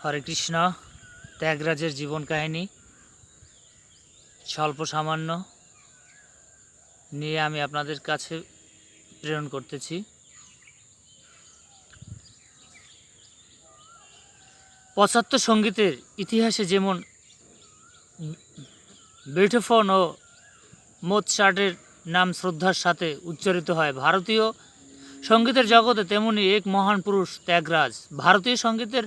হরে কৃষ্ণ, ত্যাগরাজের জীবন কাহিনী, স্বল্প সামান্য, নিয়ে আমি আপনাদের কাছে প্রেরণ করতেছি। পঁচাত্তর সঙ্গীতের ইতিহাসে যেমন বেটোফন ও মোৎসার্টের নাম শ্রদ্ধার সাথে উচ্চারিত হয়, ভারতীয় সঙ্গীতের জগতে তেমনি এক মহান পুরুষ ত্যাগরাজ। ভারতীয় সঙ্গীতের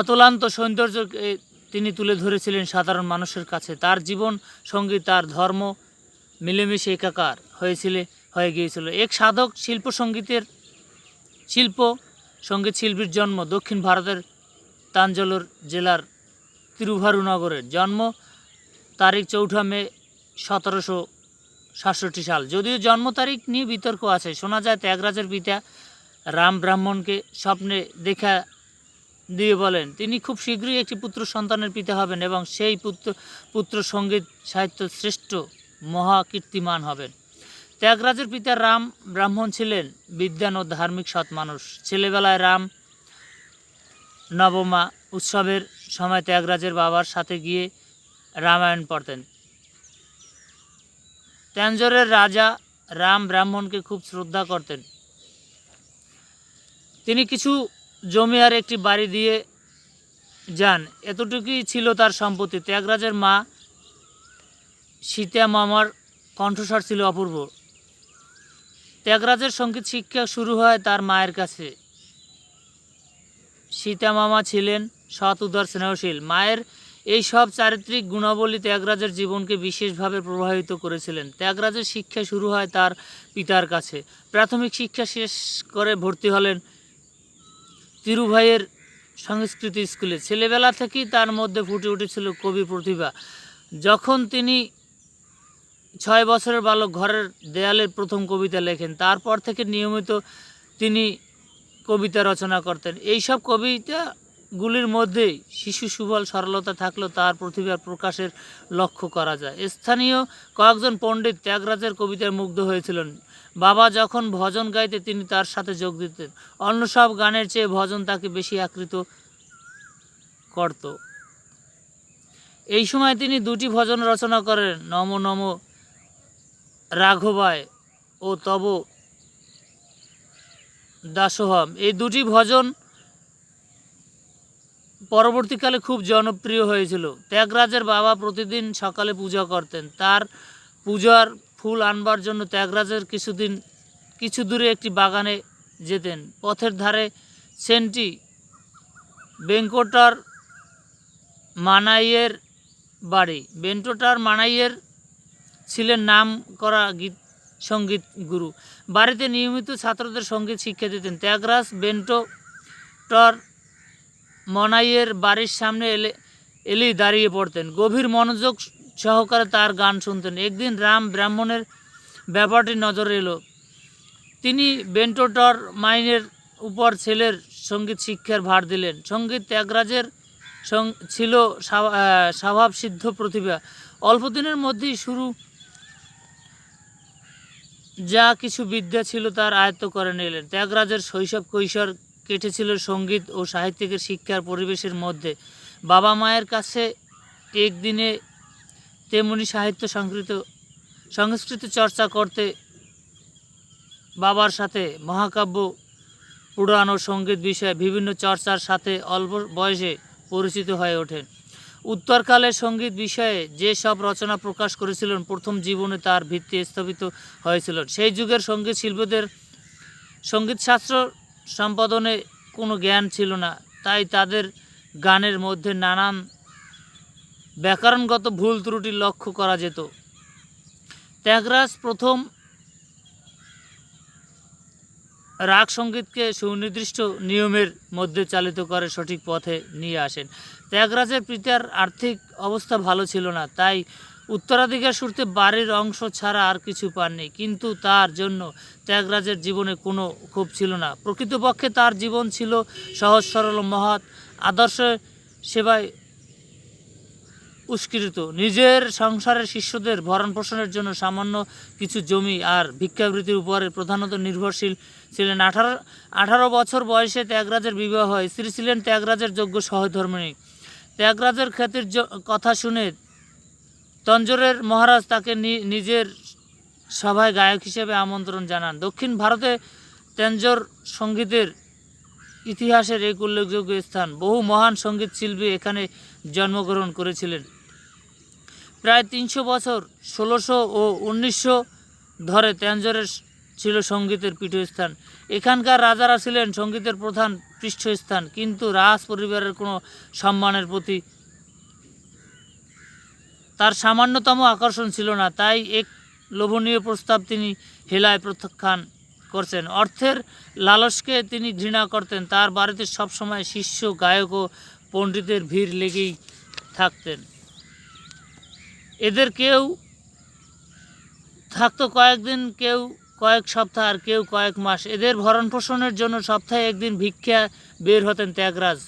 অতলান্ত সৌন্দর্যকে তিনি তুলে ধরেছিলেন সাধারণ মানুষের কাছে। তার জীবন সংগীত তার ধর্ম মিলেমিশে একাকার হয়েছিল, হয়ে গিয়েছিল। এক সাধক শিল্প সঙ্গীতের, শিল্প সংগীত শিল্পীর জন্ম দক্ষিণ ভারতের তাঞ্জলোর জেলার তিরুভারুনগরের জন্ম তারিখ চৌঠা মে সতেরোশো সাতষট্টি সাল। যদিও জন্ম তারিখ নিয়ে বিতর্ক আছে, শোনা যায় ত্যাগরাজের পিতা রাম ব্রাহ্মণকে স্বপ্নে দেখা দিয়ে বলেন, তিনি খুব শীঘ্রই একটি পুত্র সন্তানের পিতা হবেন এবং সেই পুত্র পুত্র সংগীত সাহিত্য শ্রেষ্ঠ মহাকীর্তিমান হবেন। ত্যাগরাজের পিতা রাম ব্রাহ্মণ ছিলেন, বিদ্যান ও ধার্মিক সৎ মানুষ। ছেলেবেলায় রাম নবমা উৎসবের সময় ত্যাগরাজের বাবার সাথে গিয়ে রামায়ণ পড়তেন। তাঞ্জোরের রাজা রাম ব্রাহ্মণকে খুব শ্রদ্ধা করতেন। তিনি কিছু জমি আর একটি বাড়ি দিয়ে যান। এতটুকুই ছিল তার সম্পত্তি। ত্যাগরাজের মা সীতা মামার কণ্ঠস্বর ছিল অপূর্ব। ত্যাগরাজের সংগীত শিক্ষা শুরু হয় তার মায়ের কাছে। সীতা মামা ছিলেন সৎ, উদার, স্নেহশীল। মায়ের এই সব চারিত্রিক গুণাবলী ত্যাগরাজের জীবনকে বিশেষভাবে প্রভাবিত করেছিলেন। ত্যাগরাজের শিক্ষা শুরু হয় তার পিতার কাছে। প্রাথমিক শিক্ষা শেষ করে ভর্তি হলেন তিরুভাইয়ের সংস্কৃতি স্কুলে। ছেলেবেলা থেকেই তার মধ্যে ফুটে উঠেছিল কবি প্রতিভা। যখন তিনি ছয় বছরের বালক ঘরের দেয়ালের প্রথম কবিতা লেখেন, তারপর থেকে নিয়মিত তিনি কবিতা রচনা করতেন। এইসব কবিতাগুলির মধ্যেই শিশু সুবল সরলতা থাকলেও তার প্রতিভার প্রকাশের লক্ষ্য করা যায়। স্থানীয় কয়েকজন পণ্ডিত ত্যাগরাজের কবিতায় মুগ্ধ হয়েছিলেন। বাবা যখন ভজন গাইতে তিনি তার সাথে যোগ দিতেন। অন্য সব গানের চেয়ে ভজন তাকে বেশি আকৃত করত। এই সময় তিনি দুটি ভজন রচনা করেন, নম নম রাঘবায় ও তব দাসোহম। এই দুটি ভজন পরবর্তীকালে খুব জনপ্রিয় হয়েছিল। ত্যাগরাজের বাবা প্রতিদিন সকালে পূজা করতেন। তার পূজার ফুল আনবার জন্য ত্যাগরাজের কিছুদিন, কিছু দূরে একটি বাগানে যেতেন। পথের ধারে সেন্টি বেঙ্কটার মানাইয়ের বাড়ি। বেন্টোটার মানাইয়ের ছিলেন নাম করা গীত, সংগীত গুরু। বাড়িতে নিয়মিত ছাত্রদের সংগীত শিক্ষা দিতেন। ত্যাগরাজ বেন্টো টর মনাইয়ের বাড়ির সামনে এলে এলেই দাঁড়িয়ে পড়তেন। গভীর মনোযোগ সহকারে তার গান শুনতেন। একদিন রাম ব্রাহ্মণের ব্যাপারটি নজরে এলো। তিনি বেন্টোটর মাইনের উপর ছেলের সংগীত শিক্ষার ভার দিলেন। সংগীত ত্যাগরাজের ছিল স্বা- আহ, স্বভাবসিদ্ধ প্রতিভা। অল্প দিনের মধ্যেই শুরু যা কিছু বিদ্যা ছিল তার আয়ত্ত করে নিলেন। ত্যাগরাজের শৈশব কৈশোর কেটেছিল সংগীত ও সাহিত্যিকের শিক্ষার পরিবেশের মধ্যে। বাবা মায়ের কাছে একদিনে তেমনি সাহিত্য সংস্কৃত সংস্কৃত চর্চা করতে বাবার সাথে মহাকাব্য, পুরাণ ও সংগীত বিষয়ে বিভিন্ন চর্চার সাথে অল্প বয়সে পরিচিত হয়ে ওঠেন। উত্তরকালে সংগীত বিষয়ে যে সব রচনা প্রকাশ করেছিলেন, প্রথম জীবনে তার ভিত্তি স্থাপিত হয়েছিল। সেই যুগের সংগীত শিল্পীদের সঙ্গীতশাস্ত্র সম্পাদনে কোনো জ্ঞান ছিল না, তাই তাদের গানের মধ্যে নানান ব্যাকরণগত ভুল ত্রুটি লক্ষ্য করা যেত। ত্যাগরাজ প্রথম রাগ সঙ্গীতকে সুনির্দিষ্ট নিয়মের মধ্যে চালিত করে সঠিক পথে নিয়ে আসেন। ত্যাগরাজের পিতার আর্থিক অবস্থা ভালো ছিল না, তাই উত্তরাধিকার সূত্রে বাড়ির অংশ ছাড়া আর কিছু পাননি। কিন্তু তার জন্য ত্যাগরাজের জীবনে কোনো ক্ষোভ ছিল না। প্রকৃতপক্ষে তার জীবন ছিল সহজ, সরল, মহৎ, আদর্শ সেবায় উস্কৃত নিজের সংসারের শিষ্যদের ভরণ পোষণের জন্য সামান্য কিছু জমি আর ভিক্ষাবৃত্তির উপরে প্রধানত নির্ভরশীল ছিলেন। আঠারো আঠারো বছর বয়সে ত্যাগরাজের বিবাহ হয়। স্ত্রী ছিলেন ত্যাগরাজের যোগ্য সহধর্মিণী ত্যাগরাজের খ্যাতির কথা শুনে তঞ্জোরের মহারাজ তাকে নিজের সভায় গায়ক হিসেবে আমন্ত্রণ জানান। দক্ষিণ ভারতে তেঞ্জোর সঙ্গীতের ইতিহাসের এক উল্লেখযোগ্য স্থান। বহু মহান সংগীত শিল্পী এখানে জন্মগ্রহণ করেছিলেন। প্রায় তিনশো বছর, ষোলোশো ও উনিশশো ধরে তেঞ্জোরের ছিল সঙ্গীতের পীঠস্থান। এখানকার রাজারা ছিলেন সঙ্গীতের প্রধান পৃষ্ঠস্থান, কিন্তু রাজ পরিবারের কোনো সম্মানের প্রতি তার সামান্যতম আকর্ষণ ছিল না, তাই এক লোভনীয় প্রস্তাব তিনি হেলায় প্রত্যাখ্যান করছেন। অর্থের লালসকে তিনি ঘৃণা করতেন, তার বাড়িতে সবসময় শিষ্য, গায়ক ও পণ্ডিতের ভিড় লেগেই থাকতেন। এদের কেউ থাকতো কয়েকদিন, কেউ কয়েক সপ্তাহ আর কেউ কয়েক মাস। এদের ভরণ পোষণের জন্য সপ্তাহে একদিন ভিক্ষা বের হতেন ত্যাগরাজ।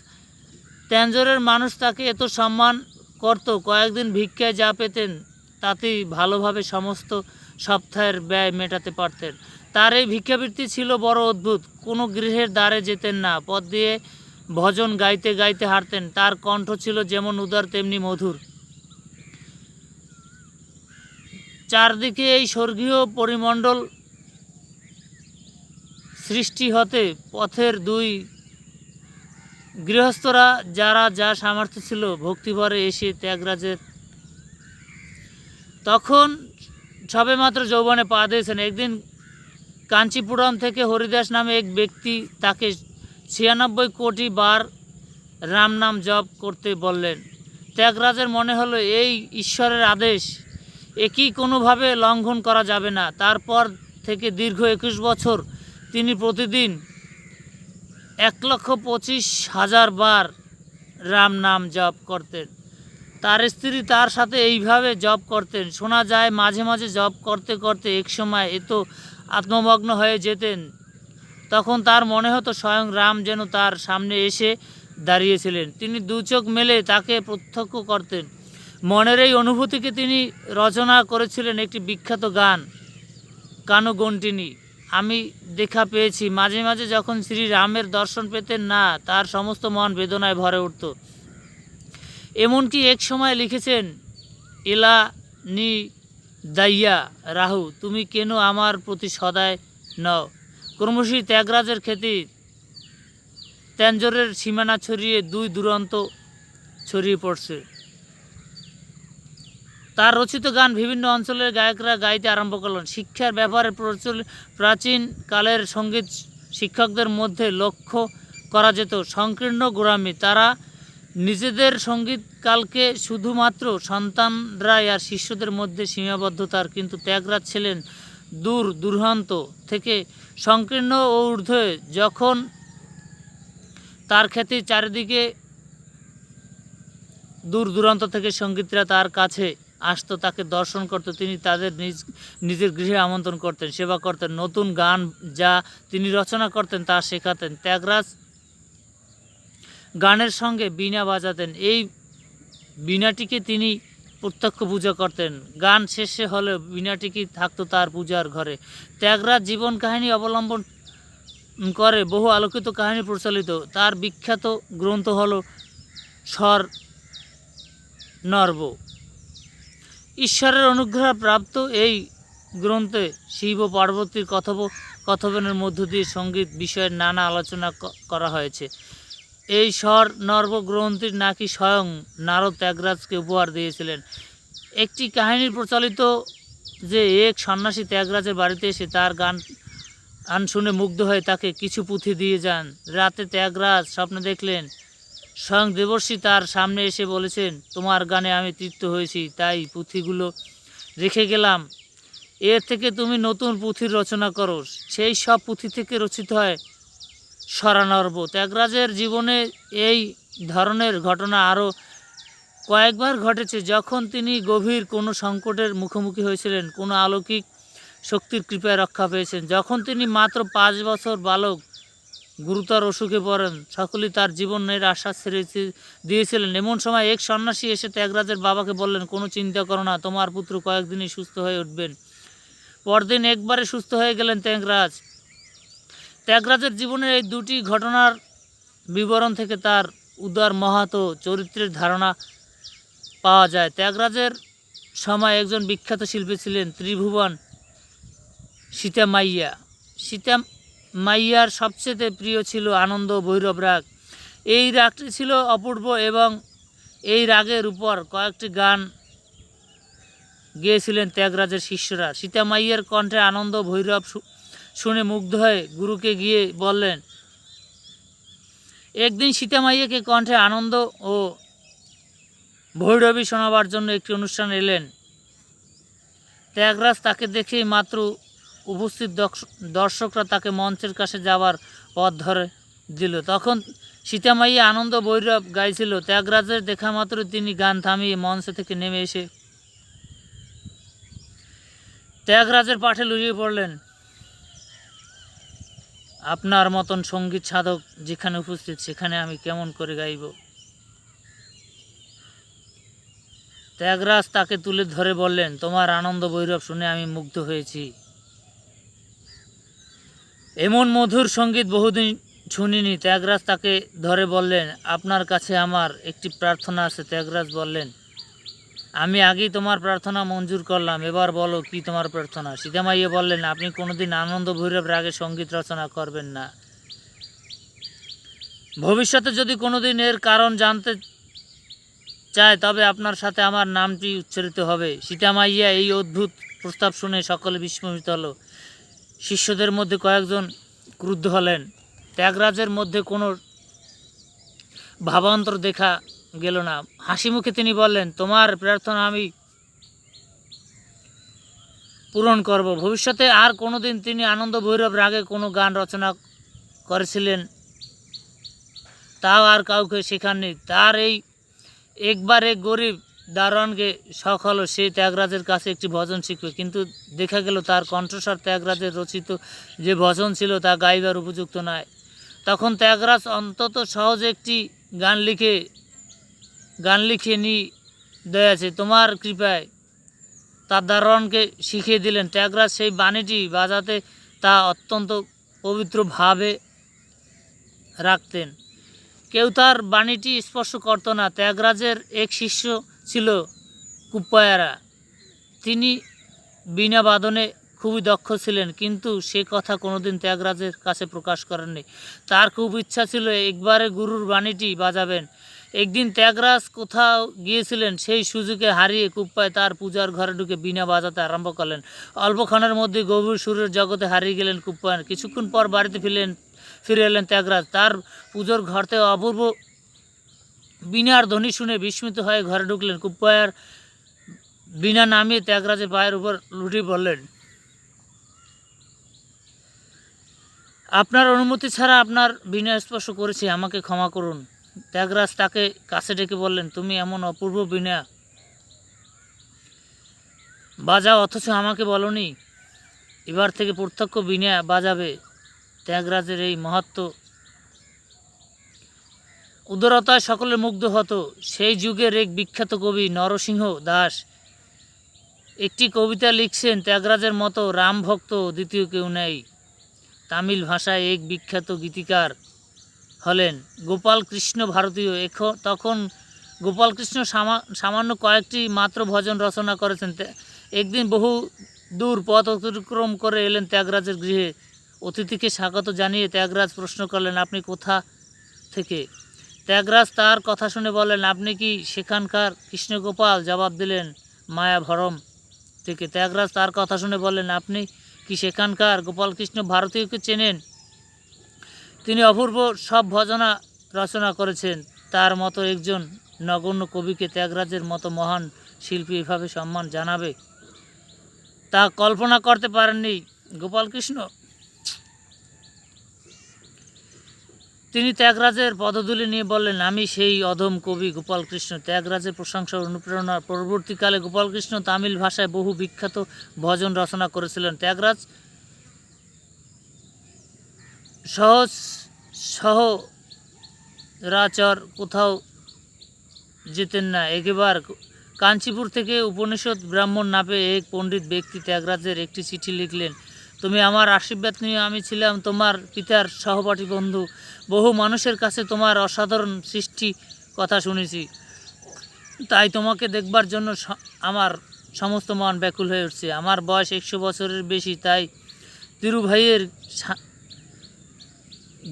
ট্যাঞ্জোরের মানুষ তাকে এত সম্মান করত। কয়েকদিন ভিক্ষায় যা পেতেন, তাতেই ভালোভাবে সমস্ত সপ্তাহের ব্যয় মেটাতে পারতেন। তার এই ভিক্ষাবৃত্তি ছিল বড় অদ্ভুত। কোনো গৃহের দ্বারে যেতেন না, পথ দিয়ে ভজন গাইতে গাইতে হাঁটতেন। তার কণ্ঠ ছিল যেমন উদার, তেমনি মধুর। চারদিকে এই স্বর্গীয় পরিমণ্ডল সৃষ্টি হতে পথের দুই গৃহস্থরা যারা যা সামর্থ্য ছিল ভক্তিভরে এসে ত্যাগরাজের তখন সবেমাত্র যৌবনে পা দিয়েছেন। একদিন কাঞ্চিপুরম থেকে হরিদাস নামে এক ব্যক্তি তাকে ছিয়ানব্বই কোটি বার রাম নাম জপ করতে বললেন। ত্যাগরাজের মনে হলো, এই ঈশ্বরের আদেশ একই কোনোভাবে লঙ্ঘন করা যাবে না। তারপর থেকে দীর্ঘ একুশ বছর তিনি প্রতিদিন এক লক্ষ পঁচিশ হাজার বার রাম নাম জপ করতেন। তার স্ত্রী তার সাথে এইভাবে জপ করতেন। শোনা যায়, মাঝে মাঝে জপ করতে করতে এক সময় এত আত্মমগ্ন হয়ে যেতেন। তখন তার মনে হতো স্বয়ং রাম যেন তার সামনে এসে দাঁড়িয়েছিলেন। তিনি দু চোখ মেলে তাকে প্রত্যক্ষ করতেন। মনের এই অনুভূতিকে তিনি রচনা করেছিলেন একটি বিখ্যাত গান, কানু কানুগন্টিনী আমি দেখা পেয়েছি। মাঝে মাঝে যখন শ্রী রামের দর্শন পেতেন, না, তার সমস্ত মন বেদনায় ভরে উঠত। এমনকি এক সময় লিখেছেন, এলা নি দাইয়া রাহু, তুমি কেন আমার প্রতি সদায় নও? ক্রমশই ত্যাগরাজের খ্যাতি ত্যাঞ্জরের সীমানা ছড়িয়ে দুই দুরন্ত ছড়িয়ে পড়ছে। তার রচিত গান বিভিন্ন অঞ্চলের গায়করা গাইতে আরম্ভ করলেন। শিক্ষার ব্যাপারে প্রচল প্রাচীন কালের সংগীত শিক্ষকদের মধ্যে লক্ষ্য করা যেত। সংকীর্ণ গোড়ামি, তারা নিজেদের সঙ্গীতকালকে শুধুমাত্র সন্তানরাই আর শিষ্যদের মধ্যে সীমাবদ্ধতার, কিন্তু ত্যাগরাজ ছিলেন দূর দুর্হান্ত থেকে সংকীর্ণ ও ঊর্ধ্বে। যখন তার খ্যাতি চারিদিকে দূর দূরান্ত থেকে সঙ্গীতরা তার কাছে আসতো, তাকে দর্শন করতো তিনি তাদের নিজ, নিজের গৃহে আমন্ত্রণ করতেন, সেবা করতেন, নতুন গান যা তিনি রচনা করতেন তা শেখাতেন। ত্যাগরাজ গানের সঙ্গে বীণা বাজাতেন, এই বীণাটিকে তিনি প্রত্যক্ষ পূজা করতেন। গান শেষে হলে বীণাটিকে থাকতো তার পূজার ঘরে। ত্যাগরাজ জীবন কাহিনী অবলম্বন করে বহু আলোকিত কাহিনী প্রচলিত। তার বিখ্যাত গ্রন্থ হলো স্বর নর্ব। ঈশ্বরের অনুগ্রহ প্রাপ্ত এই গ্রন্থে শিব পার্বতীর কথব কথবনের মধ্য দিয়ে সংগীত বিষয়ের নানা আলোচনা করা হয়েছে। এই স্বর নর্ব গ্রন্থটি নাকি স্বয়ং নারদ ত্যাগরাজকে উপহার দিয়েছিলেন। একটি কাহিনী প্রচলিত যে এক সন্ন্যাসী ত্যাগরাজের বাড়িতে এসে তার গান গান শুনে মুগ্ধ হয়ে তাকে কিছু পুঁথি দিয়ে যান। রাতে ত্যাগরাজ স্বপ্ন দেখলেন স্বয়ং দেবর্ষী তার সামনে এসে বলেছেন, তোমার গানে আমি তৃপ্ত হয়েছি, তাই পুঁথিগুলো রেখে গেলাম। এর থেকে তুমি নতুন পুঁথির রচনা করো। সেই সব পুঁথি থেকে রচিত হয় সরানর্ব ত্যাগরাজের জীবনে এই ধরনের ঘটনা আরও কয়েকবার ঘটেছে। যখন তিনি গভীর কোনো সংকটের মুখোমুখি হয়েছিলেন, কোনো অলৌকিক শক্তির কৃপায় রক্ষা পেয়েছেন, যখন তিনি মাত্র পাঁচ বছর বালক গুরুতর অসুখে পড়েন। সকলেই তার জীবনের আশা ছেড়ে দিয়েছিলেন। এমন সময় এক সন্ন্যাসী এসে ত্যাগরাজের বাবাকে বললেন, কোনো চিন্তা করো না, তোমার পুত্র কয়েকদিনই সুস্থ হয়ে উঠবেন। পরদিন একবারে সুস্থ হয়ে গেলেন ত্যাগরাজ। ত্যাগরাজের জীবনের এই দুটি ঘটনার বিবরণ থেকে তার উদার মহাত চরিত্রের ধারণা পাওয়া যায়। ত্যাগরাজের সময় একজন বিখ্যাত শিল্পী ছিলেন ত্রিভুবন সীতা মাইয়া সীতা মাইয়ার সবচেয়ে প্রিয় ছিল আনন্দ ভৈরব রাগ। এই রাগটি ছিল অপূর্ব এবং এই রাগের উপর কয়েকটি গান গেয়েছিলেন ত্যাগরাজের শিষ্যরা। সীতা মাইয়ার কণ্ঠে আনন্দ ভৈরব শুনে মুগ্ধ হয়ে গুরুকে গিয়ে বললেন, একদিন সীতা মাইয়াকে কণ্ঠে আনন্দ ও ভৈরবী শোনাবার জন্য একটি অনুষ্ঠান এলেন। ত্যাগরাজ তাকে দেখে মাত্র উপস্থিত দর্শ- দর্শকরা তাকে মঞ্চের কাছে যাওয়ার পথ ধরে দিল। তখন সীতামাই আনন্দ বৈরব গাইছিল। ত্যাগরাজের দেখা মাত্র তিনি গান থামিয়ে মঞ্চ থেকে নেমে এসে ত্যাগরাজের পাঠে লুড়িয়ে পড়লেন, আপনার মতন সংগীত সাধক যেখানে উপস্থিত, সেখানে আমি কেমন করে গাইব? ত্যাগরাজ তাকে তুলে ধরে বললেন, তোমার আনন্দ বৈরব শুনে আমি মুগ্ধ হয়েছি। এমন মধুর সংগীত বহুদিন শুনিনি। ত্যাগরাজ তাকে ধরে বললেন, আপনার কাছে আমার একটি প্রার্থনা আছে। ত্যাগরাজ বললেন, আমি আগেই তোমার প্রার্থনা মঞ্জুর করলাম, এবার বলো কি তোমার প্রার্থনা? সীতামাইয়া বললেন, আপনি কোনোদিন আনন্দ ভৈরব রাগে সংগীত রচনা করবেন না। ভবিষ্যতে যদি কোনোদিন এর কারণ জানতে চায়, তবে আপনার সাথে আমার নামটি উচ্চারিত হবে। সীতামাইয়া এই অদ্ভুত প্রস্তাব শুনে সকলে বিস্মিত হলো। শিষ্যদের মধ্যে কয়েকজন ক্রুদ্ধ হলেন। ত্যাগরাজের মধ্যে কোনো ভাবান্তর দেখা গেল না। হাসি মুখে তিনি বললেন, তোমার প্রার্থনা আমি পূরণ করব। ভবিষ্যতে আর কোনোদিন তিনি আনন্দ ভৈরব রাগে কোনো গান রচনা করেছিলেন। তাও আর কাউকে শেখাননি। তার এই একবারে গরিব দারোয়ানকে শখ হলো সে ত্যাগরাজের কাছে একটি ভজন শিখবে। কিন্তু দেখা গেল তার কণ্ঠস্বর ত্যাগরাজের রচিত যে ভজন ছিল তা গাইবার উপযুক্ত নয়। তখন ত্যাগরাজ অন্তত সহজে একটি গান লিখে গান লিখে নি দয়াছে তোমার কৃপায় তার দারোয়ানকে শিখিয়ে দিলেন। ত্যাগরাজ সেই বাণীটি বাজাতে তা অত্যন্ত পবিত্রভাবে রাখতেন। কেউ তার বাণীটি স্পর্শ করতো না। ত্যাগরাজের এক শিষ্য ছিল কুপ্পায়ারা। তিনি বিনা বাদনে খুবই দক্ষ ছিলেন, কিন্তু সে কথা কোনোদিন ত্যাগরাজের কাছে প্রকাশ করেননি। তার খুব ইচ্ছা ছিল, একবারে গুরুর বাণীটি বাজাবেন। একদিন ত্যাগরাজ কোথাও গিয়েছিলেন, সেই সুযোগে হারিয়ে কুপ্পায় তার পূজার ঘরে ঢুকে বিনা বাজাতে আরম্ভ করলেন। অল্পক্ষণের মধ্যে গভীর সুরের জগতে হারিয়ে গেলেন কুপ্পায়ন কিছুক্ষণ পর বাড়িতে ফিরলেন, ফিরে এলেন ত্যাগরাজ। তার পুজোর ঘরতে অপূর্ব বিনার ধ্বনি শুনে বিস্মিত হয়ে ঘরে ঢুকলেন কুপ্পায়ার। বিনা নামিয়ে ত্যাগরাজের পায়ের উপর লুটি পড়লেন। আপনার অনুমতি ছাড়া আপনার বিনা স্পর্শ করেছি, আমাকে ক্ষমা করুন। ত্যাগরাজ তাকে কাছে ডেকে বললেন, তুমি এমন অপূর্ব বিনা। বাজাও, অথচ আমাকে বলনি। এবার থেকে প্রত্যক্ষ বিনা বাজাবে। ত্যাগরাজের এই মহত্ব উদারতায় সকলে মুগ্ধ হতো। সেই যুগের এক বিখ্যাত কবি নরসিংহ দাস। একটি কবিতা লিখছেন ত্যাগরাজের মতো রাম ভক্ত দ্বিতীয় কেউ নেই। তামিল ভাষায় এক বিখ্যাত গীতিকার হলেন গোপাল কৃষ্ণ ভারতীয়। এখন তখন গোপাল কৃষ্ণ সামা- সামান্য কয়েকটি মাত্র ভজন রচনা করেছেন। একদিন বহু দূর পথ অতিক্রম করে এলেন ত্যাগরাজের গৃহে। অতিথিকে স্বাগত জানিয়ে ত্যাগরাজ প্রশ্ন করলেন, আপনি কোথা থেকে? ত্যাগরাজ তার কথা শুনে বলেন, আপনি কি সেখানকার কৃষ্ণগোপাল? জবাব দিলেন, মায়া ভরম। থেকে ত্যাগরাজ তার কথা শুনে বলেন, আপনি কি সেখানকার গোপালকৃষ্ণ ভারতীয়কে চেনেন? তিনি অপূর্ব সব ভজনা রচনা করেছেন। তার মতো একজন নগণ্য কবিকে ত্যাগরাজের মতো মহান শিল্পী এভাবে সম্মান জানাবে? তা কল্পনা করতে পারেননি গোপালকৃষ্ণ তিনি ত্যাগরাজের পদধূলি নিয়ে বললেন, আমি সেই অধম কবি গোপালকৃষ্ণ। ত্যাগরাজের প্রশংসা ও অনুপ্রেরণা পরবর্তীকালে গোপালকৃষ্ণ তামিল ভাষায় বহু বিখ্যাত ভজন রচনা করেছিলেন। ত্যাগরাজ সহজ সহরাচর কোথাও যেতেন না। একেবার কাঞ্চিপুর থেকে উপনিষদ ব্রাহ্মণ নাপে এক পণ্ডিত ব্যক্তি ত্যাগরাজের একটি চিঠি লিখলেন তুমি আমার আশীর্বাদ নিয়ে আমি ছিলাম তোমার পিতার সহপাঠী বন্ধু। বহু মানুষের কাছে তোমার অসাধারণ সৃষ্টি কথা শুনেছি। তাই তোমাকে দেখবার জন্য আমার সমস্ত মন ব্যাকুল হয়ে উঠছে। আমার বয়স একশো বছরের বেশি, তাই তিরুভাইয়ের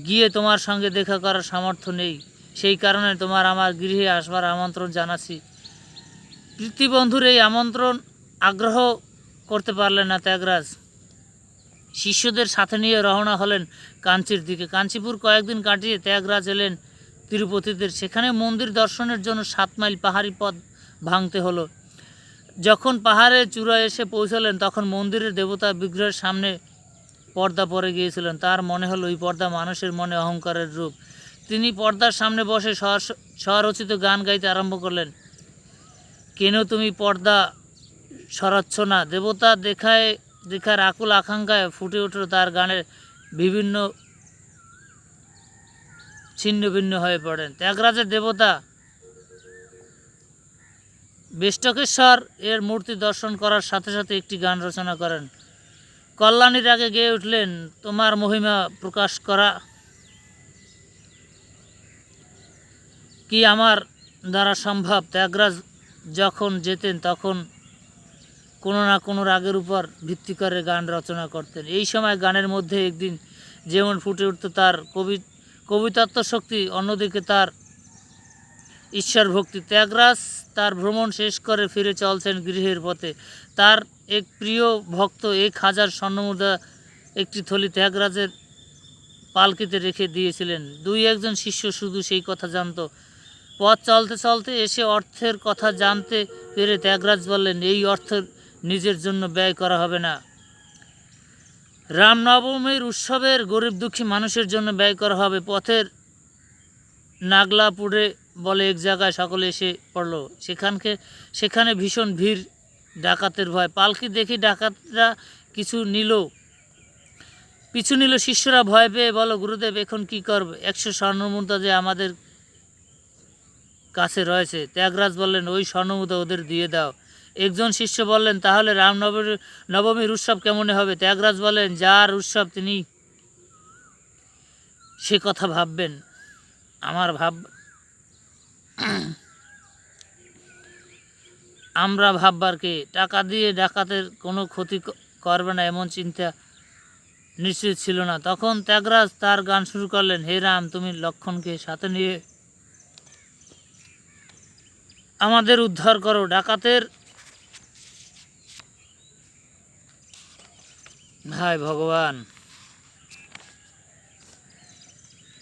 গিয়ে তোমার সঙ্গে দেখা করার সামর্থ্য নেই। সেই কারণে তোমার আমার গৃহে আসবার আমন্ত্রণ জানাচ্ছি। প্রীতিবন্ধুর এই আমন্ত্রণ আগ্রহ করতে পারলেন না ত্যাগরাজ। শিষ্যদের সাথে নিয়ে রওনা হলেন কাঞ্চির দিকে। কাঞ্চিপুর কয়েকদিন কাটিয়ে ত্যাগরাজ এলেন তিরুপতিদের। সেখানে মন্দির দর্শনের জন্য সাত মাইল পাহাড়ি পথ ভাঙতে হলো। যখন পাহাড়ের চূড়ায় এসে পৌঁছালেন, তখন মন্দিরের দেবতা বিগ্রহের সামনে পর্দা পরে গিয়েছিলেন। তার মনে হলো ওই পর্দা মানুষের মনে অহংকারের রূপ। তিনি পর্দার সামনে বসে স্বর- স্বরচিত গান গাইতে আরম্ভ করলেন। কেন তুমি পর্দা সরাচ্ছ না? দেবতা দেখায় দেখার আকুল আকাঙ্ক্ষায় ফুটে উঠল তার গানের বিভিন্ন ছিন্ন ভিন্ন হয়ে পড়েন। ত্যাগরাজের দেবতা বেষ্টকেশ্বর এর মূর্তি দর্শন করার সাথে সাথে একটি গান রচনা করেন। কল্যাণীর আগে গেয়ে উঠলেন, তোমার মহিমা প্রকাশ করা কি আমার দ্বারা সম্ভব? ত্যাগরাজ যখন যেতেন তখন কোনো না কোনো রাগের উপর ভিত্তি করে গান রচনা করতেন। এই সময় গানের মধ্যে একদিন যেমন ফুটে উঠত তার কবি, কবিতত্ত্ব শক্তি, অন্যদিকে তার ঈশ্বর ভক্তি। ত্যাগরাজ তার ভ্রমণ শেষ করে ফিরে চলছেন গৃহের পথে। তার এক প্রিয় ভক্ত এক হাজার স্বর্ণমুদ্রা একটি থলি ত্যাগরাজের পালকিতে রেখে দিয়েছিলেন। দুই একজন শিষ্য শুধু সেই কথা জানতো। পথ চলতে চলতে এসে অর্থের কথা জানতে পেরে ত্যাগরাজ বললেন, এই অর্থ নিজের জন্য ব্যয় করা হবে না। রামনবমীর উৎসবের গরিব দুঃখী মানুষের জন্য ব্যয় করা হবে। পথের নাগলাপুরে বলে এক জায়গায় সকলে এসে পড়ল। সেখানকে, সেখানে ভীষণ ভিড়, ডাকাতের ভয়। পালকি দেখি ডাকাতরা কিছু নিল। পিছু নিল শিষ্যরা ভয় পেয়ে বলো, গুরুদেব, এখন কি করবে? একশো স্বর্ণমুদ্রা যে আমাদের কাছে রয়েছে। ত্যাগরাজ বললেন, ওই স্বর্ণমুদ্রা ওদের দিয়ে দাও। একজন শিষ্য বললেন, তাহলে রামনবমীর নবমীর উৎসব কেমন হবে? ত্যাগরাজ বলেন, যার উৎসব তিনি সে কথা ভাববেন। আমার ভাব, আমরা ভাববার কে? টাকা দিয়ে ডাকাতের কোনো ক্ষতি করবে না, এমন চিন্তা নিশ্চিত ছিল না। তখন ত্যাগরাজ তার গান শুরু করলেন, হে রাম, তুমি লক্ষণকে সাথে নিয়ে আমাদের উদ্ধার করো। ডাকাতের হায় ভগবান।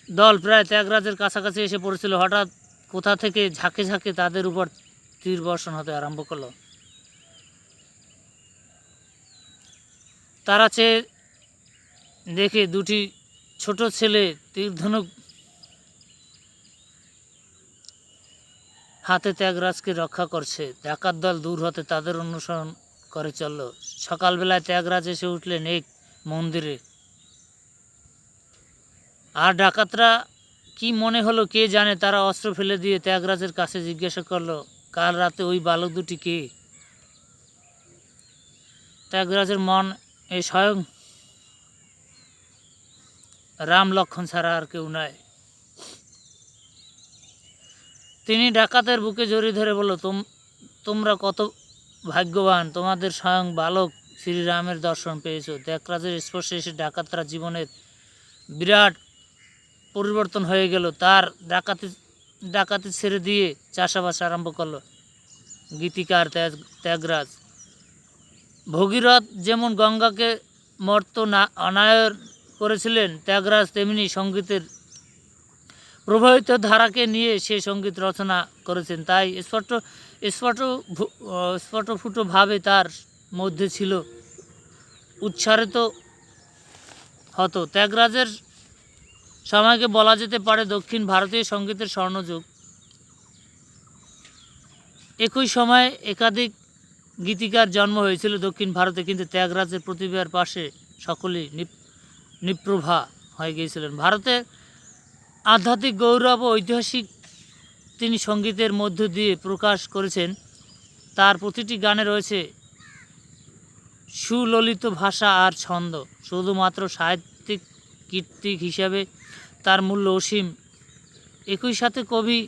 দল প্রায় ত্যাগরাজের কাছাকাছি এসে পড়েছিল। হঠাৎ কোথা থেকে ঝাঁকে ঝাঁকে তাদের উপর তীর বর্ষণ হতে আরম্ভ করল। তারা চেয়ে দেখে দুটি ছোট ছেলে তীর ধনুক হাতে ত্যাগরাজকে রক্ষা করছে। ডাকাত দল দূর হতে তাদের অনুসরণ করে চলল। সকালবেলায় ত্যাগরাজ এসে উঠলেন এক মন্দিরে। আর ডাকাতরা কি মনে হলো কে জানে তারা অস্ত্র ফেলে দিয়ে ত্যাগরাজের কাছে জিজ্ঞাসা করল, কাল রাতে ওই বালক দুটি কে? ত্যাগরাজের মন এই স্বয়ং রাম লক্ষণ ছাড়া আর কেউ নাই। তিনি ডাকাতের বুকে জড়িয়ে ধরে বলল, তোম, তোমরা কত ভাগ্যবান, তোমাদের স্বয়ং বালক শ্রীরামের দর্শন পেয়েছ। ত্যাগরাজের স্পর্শে এসে ডাকাতরা জীবনের বিরাট পরিবর্তন হয়ে গেল। তার ডাকাতি ডাকাতি ছেড়ে দিয়ে চাষাবাস আরম্ভ করল গীতিকার ত্যাগ, ত্যাগরাজ। ভগীরথ যেমন গঙ্গাকে মর্ত না অনায়র করেছিলেন, ত্যাগরাজ তেমনি সঙ্গীতের প্রবাহিত ধারাকে নিয়ে সে সংগীত রচনা করেছেন। তাই স্পষ্ট স্ফুটভাবে তার মধ্যে ছিল। উচ্চারিত হতো। ত্যাগরাজের সময়কে বলা যেতে পারে দক্ষিণ ভারতীয় সঙ্গীতের স্বর্ণযুগ। একই সময়ে একাধিক গীতিকার জন্ম হয়েছিল দক্ষিণ ভারতে, কিন্তু ত্যাগরাজের প্রতিভার পাশে সকলেই নিপ- নিপ্রভা হয়ে গিয়েছিলেন। ভারতে আধ্যাত্মিক গৌরব ও ঐতিহাসিক তিনি সঙ্গীতের মধ্য দিয়ে প্রকাশ করেছেন। তার প্রতিটি গানে রয়েছে সুললিত ভাষা আর ছন্দ। শুধুমাত্র সাহিত্যিক কীর্তিক হিসাবে তার মূল্য অসীম। একই সাথে কবি,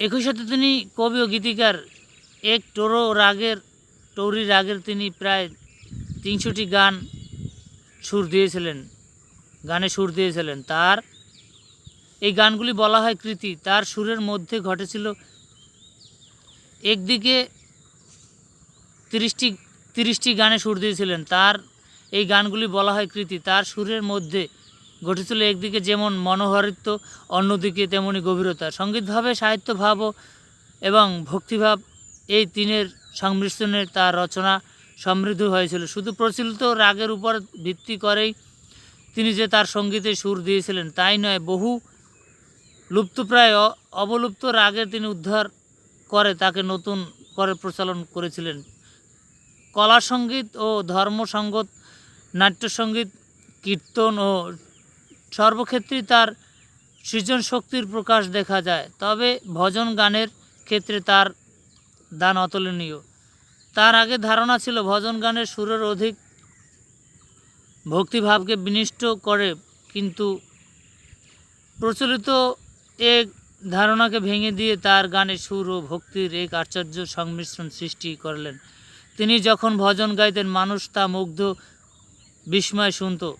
একই সাথে তিনি কবি ও গীতিকার এক টোরো রাগের, টৌরি রাগের তিনি প্রায় তিনশোটি গান সুর দিয়েছিলেন, গানে সুর দিয়েছিলেন। তার এই গানগুলি বলা হয় কৃতি। তার সুরের মধ্যে ঘটেছিল একদিকে তিরিশটি তিরিশটি গানে সুর দিয়েছিলেন। তার এই গানগুলি বলা হয় কৃতি। তার সুরের মধ্যে ঘটেছিল একদিকে যেমন মনোহরিত্ব অন্যদিকে তেমনি গভীরতা। সঙ্গীতভাবে, সাহিত্যভাব ও- এবং ভক্তিভাব এই তিনের সংমিশ্রণে তার রচনা সমৃদ্ধ হয়েছিল। শুধু প্রচলিত রাগের উপর ভিত্তি করেই তিনি যে তার সঙ্গীতে সুর দিয়েছিলেন, তাই নয়, বহু লুপ্তপ্রায় অবলুপ্ত রাগের তিনি উদ্ধার করে, তাকে নতুন করে প্রচলন করেছিলেন। কলা সংগীত ও ধর্মসঙ্গত নাট্যসঙ্গীত কীর্তন ও সর্বক্ষেত্রেই তার সৃজন শক্তির প্রকাশ দেখা যায়। তবে ভজন গানের ক্ষেত্রে তার দান অতুলনীয়। তার আগে ধারণা ছিল, ভজন গানের সুরের অধিক ভক্তিভাবকে বিনিষ্ট করে, কিন্তু প্রচলিত এক ধারণাকে ভেঙে দিয়ে তার গানে সুর ও ভক্তির এক আশ্চর্য সংমিশ্রণ সৃষ্টি করলেন। তিনি যখন ভজন গাইতেন, মানুষ তা মুগ্ধ, বিস্ময় শুনত।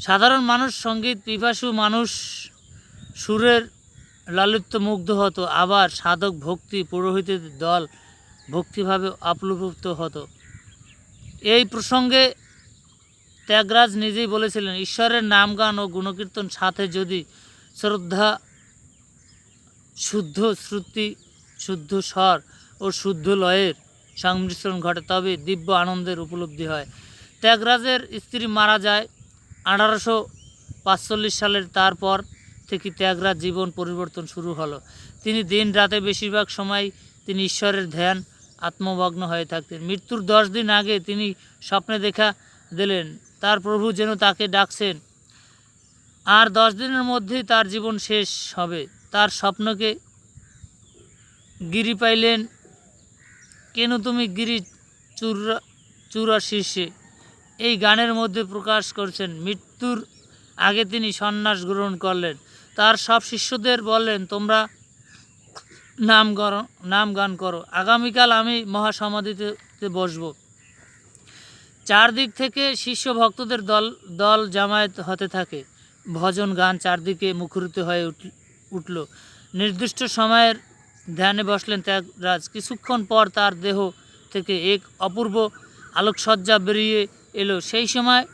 সাধারণ মানুষ, সংগীত পিপাসু মানুষ সুরের লালিত্য মুগ্ধ হতো। আবার সাধক ভক্তি পুরোহিতের দল ভক্তিভাবে আপ্লুপ্ত হতো। এই প্রসঙ্গে ত্যাগরাজ নিজেই বলেছিলেন, ঈশ্বরের নাম গান ও গুণকীর্তন সাথে যদি শ্রদ্ধা, শুদ্ধ শ্রুতি, শুদ্ধ স্বর ও শুদ্ধ লয়ের সংমিশ্রণ ঘটে তবে দিব্য আনন্দের উপলব্ধি হয়। ত্যাগরাজের স্ত্রী মারা যায় আঠারোশো পাঁচচল্লিশ সালের তারপর থেকে ত্যাগরাজ জীবন পরিবর্তন শুরু হলো। তিনি দিন রাতে বেশিরভাগ সময় তিনি ঈশ্বরের ধ্যান, আত্মমগ্ন হয়ে থাকতেন। মৃত্যুর দশ দিন আগে তিনি স্বপ্নে দেখা দিলেন, তার প্রভু যেন তাকে ডাকছেন আর দশ দিনের মধ্যেই তার জীবন শেষ হবে। তার স্বপ্নকে গিরি পাইলেন, কেন তুমি গিরি চূড়া চূড়া শীর্ষে? এই গানের মধ্যে প্রকাশ করছেন, মৃত্যুর আগে তিনি সন্ন্যাস গ্রহণ করলেন। তার সব শিষ্যদের বললেন, তোমরা নাম নাম গান করো। আগামীকাল আমি মহাসমাধিতে বসবো। চারদিক থেকে শিষ্য ভক্তদের দল দল জামায়াত হতে থাকে। ভজন গান চারদিকে মুখরিত হয়ে উঠ- উঠল। নির্দিষ্ট সময়ের ধ্যানে বসলেন ত্যাগরাজ। কিছুক্ষণ পর তার দেহ থেকে এক অপূর্ব আলোকসজ্জা বেরিয়ে এলো। সেই সময়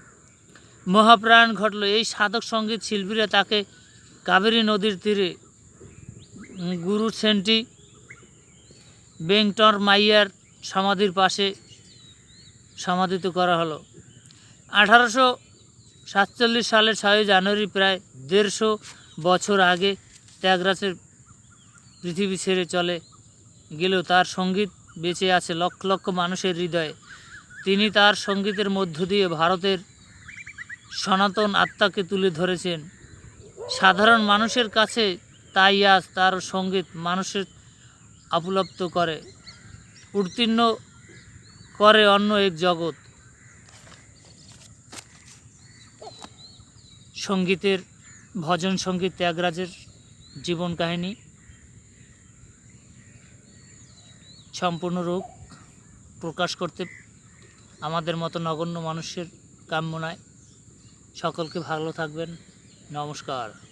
মহাপ্রাণ ঘটল। এই সাধক সংগীত শিল্পীরা তাকে কাবেরী নদীর তীরে গুরু সেন্টি বেংটর মাইয়ার সমাধির পাশে সমাধিত করা হলো। আঠারোশো সাতচল্লিশ সালের ছয়ই জানুয়ারি প্রায় দেড়শো বছর আগে ত্যাগরাজের পৃথিবী ছেড়ে চলে গেলেও তার সংগীত বেঁচে আছে লক্ষ লক্ষ মানুষের হৃদয়ে। তিনি তার সঙ্গীতের মধ্য দিয়ে ভারতের সনাতন আত্মাকে তুলে ধরেছেন। সাধারণ মানুষের কাছে তাই আজ তার সংগীত মানুষের আপুলপ্ত করে, উত্তীর্ণ করে অন্য এক জগৎ। সঙ্গীতের, ভজন সংগীত ত্যাগরাজের জীবন কাহিনী, সম্পূর্ণ রূপ প্রকাশ করতে আমাদের মতো নগণ্য মানুষের কাম্য নয়। সকলকে ভালো থাকবেন। নমস্কার।